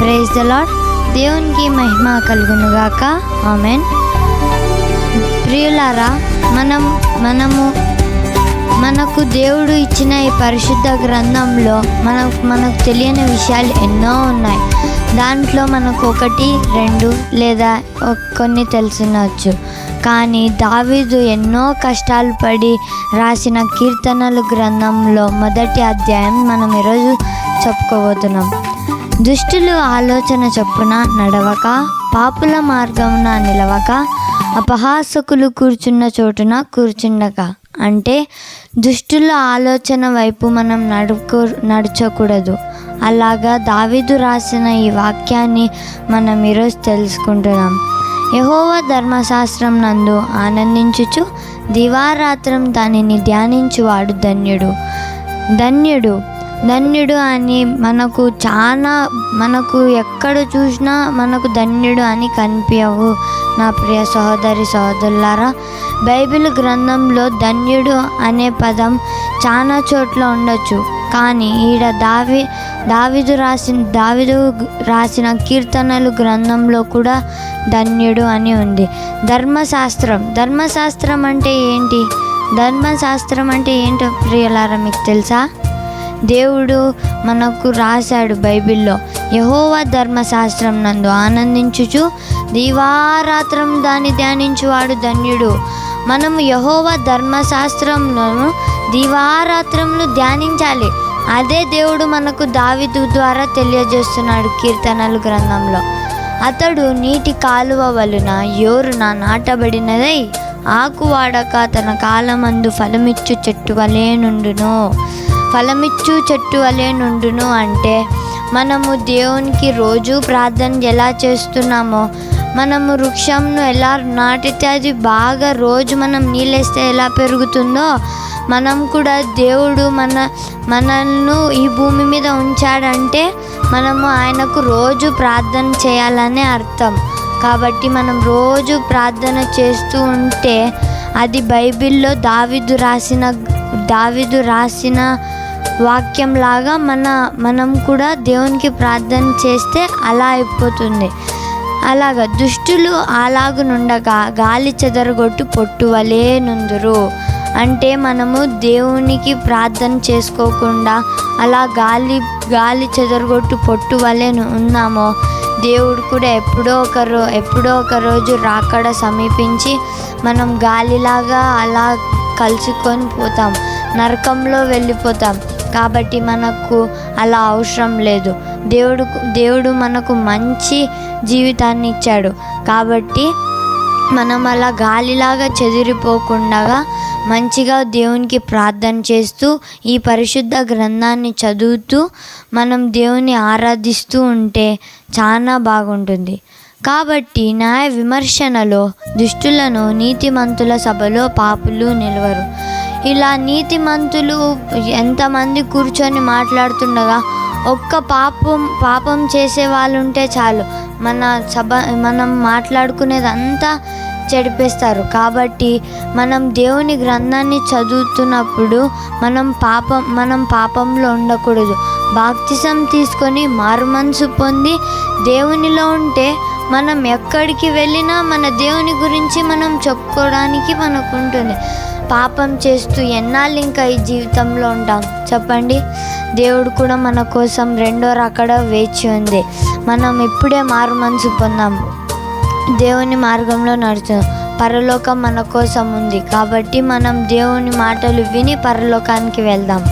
Praise the lord దేవునికి మహిమ కలుగునుగాక. Amen ప్రియులారా మనం మనము మనకు దేవుడు ఇచ్చిన ఈ పరిశుద్ధ గ్రంథంలో మనకు మనకు తెలియని విషయాలు ఎన్నో ఉన్నాయి. దాంట్లో మనకు ఒకటి రెండు లేదా కొన్ని తెలిసినవచ్చు కానీ దావీదు ఎన్నో కష్టాలు పడి రాసిన కీర్తనలు గ్రంథంలో మొదటి అధ్యాయం మనం ఈరోజు చెప్పుకోబోతున్నాం. దుష్టులు ఆలోచన చొప్పున నడవక పాపుల మార్గమున నిలవక అపహాసకులు కూర్చున్న చోటున కూర్చుండక. అంటే దుష్టుల ఆలోచన వైపు మనం నడుకో నడచకూడదు. అలాగా దావిదు రాసిన ఈ వాక్యాన్ని మనం ఈరోజు తెలుసుకుంటున్నాం. యహోవ ధర్మశాస్త్రం నందు ఆనందించుచు దివారాత్రం దానిని ధ్యానించువాడు ధన్యుడు. ధన్యుడు. ధన్యుడు అని మనకు చాలా మనకు ఎక్కడ చూసినా మనకు ధన్యుడు అని కనిపించవు. నా ప్రియ సహోదరి సహోదరులారా బైబిల్ గ్రంథంలో ధన్యుడు అనే పదం చాలా చోట్ల ఉండొచ్చు. కానీ ఈడ దావి దావిదు రాసిన దావిదు రాసిన కీర్తనలు గ్రంథంలో కూడా ధన్యుడు అని ఉంది. ధర్మశాస్త్రం ధర్మశాస్త్రం అంటే ఏంటి? ధర్మశాస్త్రం అంటే ఏంటో ప్రియులారా మీకు తెలుసా? దేవుడు మనకు రాశాడు బైబిల్లో. యహోవా ధర్మశాస్త్రం నందు ఆనందించుచు దివారాత్రం దాన్ని ధ్యానించువాడు ధన్యుడు. మనం యహోవా ధర్మశాస్త్రంలో దివారాత్రంలో ధ్యానించాలి. అదే దేవుడు మనకు దావిదు ద్వారా తెలియజేస్తున్నాడు కీర్తనలు గ్రంథంలో. అతడు నీటి కాలువ వలన యోరున నాటబడినదై ఆకు వాడక తన కాలమందు ఫలమిచ్చు చెట్టు వలే నుండును. ఫలమిచ్చు చెట్టు వలె నుండును అంటే మనము దేవునికి రోజు ప్రార్థన ఎలా చేస్తున్నామో మనము వృక్షంను ఎలా నాటితే అది బాగా రోజు మనం నీళ్ళేస్తే ఎలా పెరుగుతుందో మనం కూడా దేవుడు మన మనల్ని ఈ భూమి మీద ఉంచాడంటే మనము ఆయనకు రోజు ప్రార్థన చేయాలనే అర్థం. కాబట్టి మనం రోజు ప్రార్థన చేస్తూ ఉంటే అది బైబిల్లో దావిదు రాసిన దావిదు రాసిన వాక్యం లాగా మన మనం కూడా దేవునికి ప్రార్థన చేస్తే అలా అయిపోతుంది. అలాగ దుష్టులు అలాగునుండగా గాలి చెదరగొట్టు పొట్టువలే నుందురు అంటే మనము దేవునికి ప్రార్థన చేసుకోకుండా అలా గాలి గాలి చెదరగొట్టు పొట్టు వలె ఉన్నామో దేవుడు కూడా ఎప్పుడో ఒక రో ఎప్పుడో ఒక రోజు రాకడ సమీపించి మనం గాలిలాగా అలా కలుసుకొని పోతాం. నరకంలో వెళ్ళిపోతాం. కాబట్టి మనకు అలా అవసరం లేదు. దేవుడు దేవుడు మనకు మంచి జీవితాన్ని ఇచ్చాడు. కాబట్టి మనం అలా గాలిలాగా చెదిరిపోకుండా మంచిగా దేవునికి ప్రార్థన చేస్తూ ఈ పరిశుద్ధ గ్రంథాన్ని చదువుతూ మనం దేవుని ఆరాధిస్తూ ఉంటే చాలా బాగుంటుంది. కాబట్టి న్యాయ విమర్శనలో దుష్టులను నీతిమంతుల సభలో పాపులు నిలవరు. ఇలా నీతిమంతులు ఎంతమంది కూర్చొని మాట్లాడుతుండగా ఒక్క పాపం పాపం చేసే వాళ్ళు ఉంటే చాలు. మన సభ మనం మాట్లాడుకునేదంతా చెడిపేస్తారు. కాబట్టి మనం దేవుని గ్రంథాన్ని చదువుతున్నప్పుడు మనం పాపం మనం పాపంలో ఉండకూడదు. బాప్తిసం తీసుకొని మారుమనసు పొంది దేవునిలో ఉంటే మనం ఎక్కడికి వెళ్ళినా మన దేవుని గురించి మనం చెప్పుకోవడానికి మనకు ఉంటుంది పాపం చేస్తూ ఎన్నాళ్ళు ఇంకా ఈ జీవితంలో ఉంటాం? చెప్పండి. దేవుడు కూడా మన కోసం రెండో రకడ వేచి ఉంది. మనం ఇప్పుడే మారు మనసు పొందాం. దేవుని మార్గంలో నడుచు పరలోకం మన కోసం ఉంది. కాబట్టి మనం దేవుని మాటలు విని పరలోకానికి వెళ్దాం.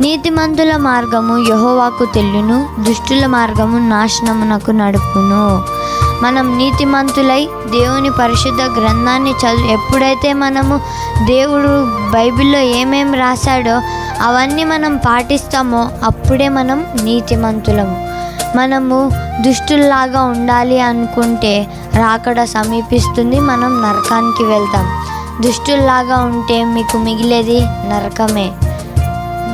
నీతిమంతుల మార్గము యహోవాకు తెల్లును దుష్టుల మార్గము నాశనమునకు నడుపును. మనం నీతిమంతులై దేవుని పరిశుద్ధ గ్రంథాన్ని చదువు ఎప్పుడైతే మనము దేవుడు బైబిల్లో ఏమేమి రాశాడో అవన్నీ మనం పాటిస్తామో అప్పుడే మనం నీతిమంతులము మనము దుష్టుల్లాగా ఉండాలి అనుకుంటే రాకడ సమీపిస్తుంది మనం నరకానికి వెళ్తాం. దుష్టుల్లాగా ఉంటే మీకు మిగిలేది నరకమే.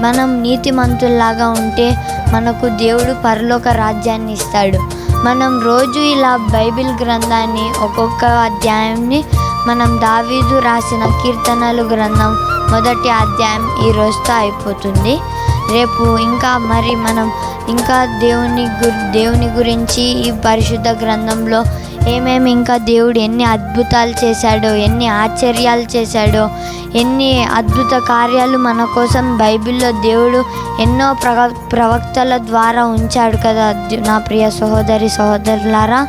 మనం నీతిమంతుల్లాగా ఉంటే మనకు దేవుడు పరలోక రాజ్యాన్ని ఇస్తాడు. మనం రోజు ఇలా బైబిల్ గ్రంథాన్ని ఒక్కొక్క అధ్యాయంని మనం దావీదు రాసిన కీర్తనలు గ్రంథం మొదటి అధ్యాయం ఈ రోజుతో అయిపోతుంది. రేపు ఇంకా మరి మనం ఇంకా దేవుని గు దేవుని గురించి ఈ పరిశుద్ధ గ్రంథంలో ఏమేమి ఇంకా దేవుడు ఎన్ని అద్భుతాలు చేశాడో ఎన్ని ఆశ్చర్యాలు చేశాడో ఎన్ని అద్భుత కార్యాలు మన కోసం బైబిల్లో దేవుడు ఎన్నో ప్రవ ప్రవక్తల ద్వారా ఉంచాడు కదా. నా ప్రియ సహోదరి సహోదరులారా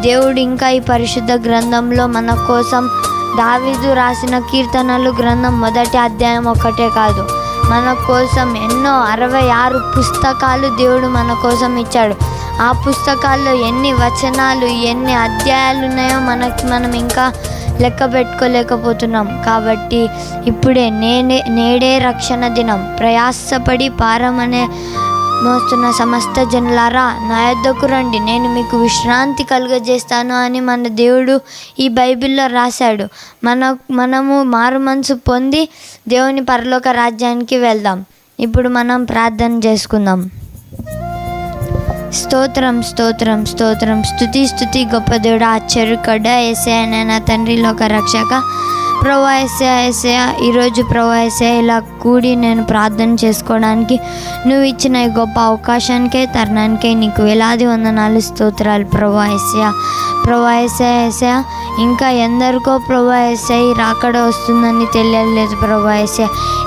దేవుడు ఇంకా ఈ పరిశుద్ధ గ్రంథంలో మన కోసం దావీదు రాసిన కీర్తనలు గ్రంథం మొదటి అధ్యాయం ఒకటే కాదు. మన కోసం ఎన్నో అరవై ఆరు పుస్తకాలు దేవుడు మన కోసం ఇచ్చాడు. ఆ పుస్తకాల్లో ఎన్ని వచనాలు ఎన్ని అధ్యాయాలు ఉన్నాయో మనకి మనం ఇంకా లెక్క పెట్టుకోలేకపోతున్నాం. కాబట్టి ఇప్పుడే నేనే నేడే రక్షణ దినం. ప్రయాసపడి పారమనే మోస్తున్న సమస్త జనులారా నా యొద్దకు రండి. నేను మీకు విశ్రాంతి కలుగజేస్తాను అని మన దేవుడు ఈ బైబిల్లో రాశాడు. మన మనము మారు మనసు పొంది దేవుని పరలోక రాజ్యానికి వెళ్దాం. ఇప్పుడు మనం ప్రార్థన చేసుకుందాం. స్తోత్రం స్తోత్రం స్తోత్రం. స్థుతి స్థుతి గొప్ప దేవుడు ఆశ్చర్యకడ్డ ఏసే అనే నా తండ్రిలో ఒక రక్షక. ప్రభా ఎస్ఏ ఎస్ఏ ఈరోజు ప్రభా ఎస్ఏ ఇలా కూడి నేను ప్రార్థన చేసుకోవడానికి నువ్వు ఇచ్చిన ఈ గొప్ప అవకాశానికే తరుణానికే నీకు వేలాది వందనాలు స్తోత్రాలు ప్రభా ఎస్ఏ ప్రభా ఎస్ఏ ఎస్ఏ ఇంకా ఎందరికో ప్రభా ఎస్ఐ రాకడ వస్తుందని తెలియలేదు ప్రభా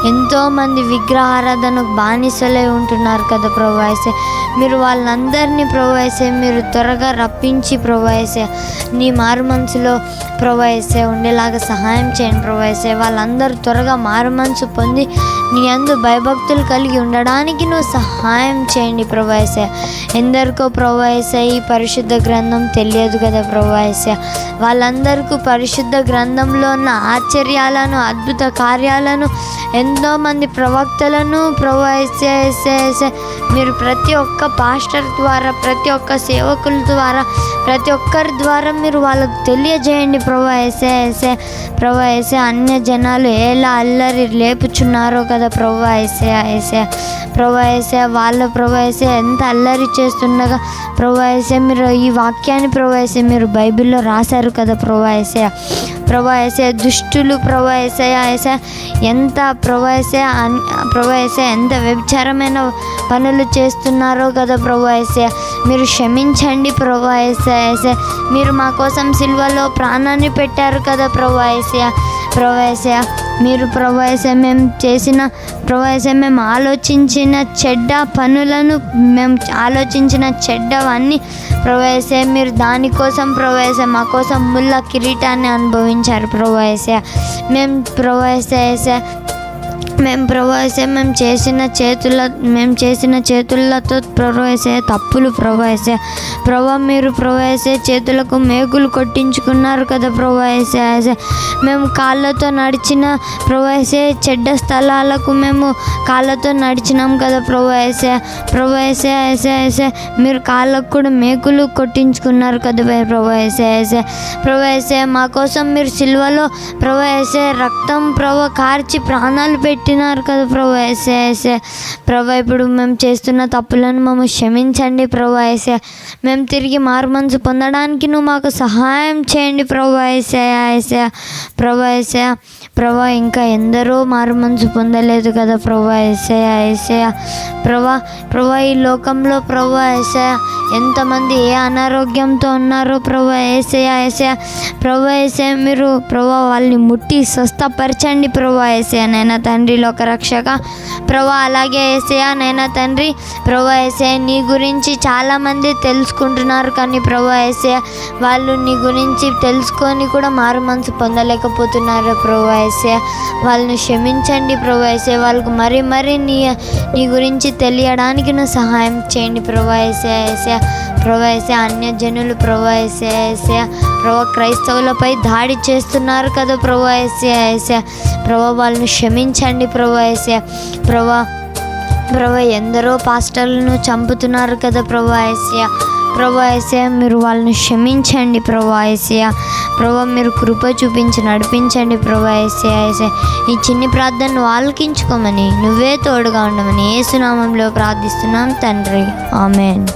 ఎంతోమంది విగ్రహారాధనకు బానిసలే ఉంటున్నారు కదా ప్రభా ఎస్ఏ మీరు వాళ్ళందరినీ ప్రొవైసే మీరు త్వరగా రప్పించి ప్రొవైసే నీ మారు మనసులో ప్రొవైసే ఉండేలాగా సహాయం చేయండి ప్రొవైసే వాళ్ళందరూ త్వరగా మారు మనసు పొంది నీ అందు భయభక్తులు కలిగి ఉండడానికి నువ్వు సహాయం చేయండి ప్రొవైసే ఎందరికో ప్రొవైసే ఈ పరిశుద్ధ గ్రంథం తెలియదు కదా ప్రొవైసే వాళ్ళందరికీ పరిశుద్ధ గ్రంథంలో ఉన్న ఆశ్చర్యాలను అద్భుత కార్యాలను ఎంతోమంది ప్రవక్తలను ప్రొవైసే మీరు ప్రతి ఒక్క పాస్టర్ ద్వారా ప్రతి ఒక్క సేవకుల ద్వారా ప్రతి ఒక్కరి ద్వారా మీరు వాళ్ళకు తెలియజేయండి ప్రభా ఎస్ఏ ఎసే ప్రభా ఎస్ఏ అన్య జనాలు ఎలా అల్లరి లేపుచున్నారో కదా ప్రభా ఎసే ఎసే ప్రభా ఎసే వాళ్ళ ప్రభా ఎసే ఎంత అల్లరి చేస్తుండగా ప్రభా ఎసే మీరు ఈ వాక్యాన్ని ప్రభా ఎసే మీరు బైబిల్లో రాశారు కదా ప్రభా ఎసే ప్రభా ఎసే దుష్టులు ప్రభా ఎసే ఎసే ఎంత ప్రభా ఎసే ప్రభా ఎసే ఎంత వ్యభిచారమైన పనులు చేస్తున్నారో కదా ప్రభా ఎసే మీరు క్షమించండి ప్రభా ఎసే ఎసే మీరు మా కోసం సిల్వలో ప్రాణాన్ని పెట్టారు కదా ప్రభా ఎసే ప్రభా ఎసే మీరు ప్రవాసమేం మేము చేసిన ప్రభా మేము ఆలోచించిన చెడ్డ పనులను మేము ఆలోచించిన చెడ్డవన్నీ ప్రవేశే మీరు దానికోసం ప్రవేశే మా కోసం ముళ్ళ కిరీటాన్ని అనుభవించారు ప్రవేశే మేము ప్రవేశ మేము ప్రవేశే మేము చేసిన చేతుల మేము చేసిన చేతులతో ప్రవేశే తప్పులు ప్రవేశే ప్రభా మీరు ప్రవేశే చేతులకు మేకులు కొట్టించుకున్నారు కదా ప్రవేశే మేము కాళ్ళతో నడిచిన ప్రవేశే చెడ్డ స్థలాలకు మేము కాళ్ళతో నడిచినాం కదా ప్రవేశే ప్రవేశే ఎసే ఎసే మీరు కాళ్ళకు కూడా మేకులు కొట్టించుకున్నారు కదా ప్రవేశే ఎసే ప్రవేశే మా కోసం మీరు సిల్వలో ప్రవేశే రక్తం ప్రభ కార్చి ప్రాణాలు పెట్టి తిట్టినారు కదా ప్రభు ఎసే ఎసే ఇప్పుడు మేము చేస్తున్న తప్పులను మేము క్షమించండి ప్రభు ఎసే మేము తిరిగి మారు మనసు పొందడానికి నువ్వు మాకు సహాయం చేయండి ప్రభు ఎసే ఎసే ప్రభు ఎసే ప్రభా ఇంకా ఎందరో మారు మనసు పొందలేదు కదా ప్రభా ఎసే ఎసే ప్రభా ప్రభా ఈ లోకంలో ప్రభా ఎసే ఎంతమంది ఏ అనారోగ్యంతో ఉన్నారో ప్రభా ఏసయా ఏసయా ప్రభా ఏసే మీరు ప్రభా వాళ్ళని ముట్టి స్వస్థపరచండి ప్రభా ఏసయా నైనా తండ్రి లోక రక్షక. ప్రభా అలాగే ఏసయా నైనా తండ్రి. ప్రభా ఏసే నీ గురించి చాలామంది తెలుసుకుంటున్నారు కానీ ప్రభా ఏసే వాళ్ళు నీ గురించి తెలుసుకొని కూడా మారు మనసు పొందలేకపోతున్నారు ప్రభా ఏసే వాళ్ళని క్షమించండి ప్రభాయసే వాళ్ళకు మరీ మరీ నీ నీ గురించి తెలియడానికి నువ్వు సహాయం చేయండి ప్రభా ఏసే అన్యజనులు ప్రభాయసే ప్రభా క్రైస్తవులపై దాడి చేస్తున్నారు కదా ప్రభా ఏసే ప్రభా వాళ్ళని క్షమించండి ప్రభా ఏసే ప్రభా ప్రభా ఎందరో పాస్టర్లను చంపుతున్నారు కదా ప్రభా ప్రభా మీరు వాళ్ళని క్షమించండి ప్రభా ఏసయా ప్రభా మీరు కృప చూపించి నడిపించండి ప్రభా ఏసయా ఈ చిన్ని ప్రార్థనను ఆలకించుకోమని నువ్వే తోడుగా ఉండమని ఏసునామంలో ప్రార్థిస్తున్నాం తండ్రి. ఆమెన్.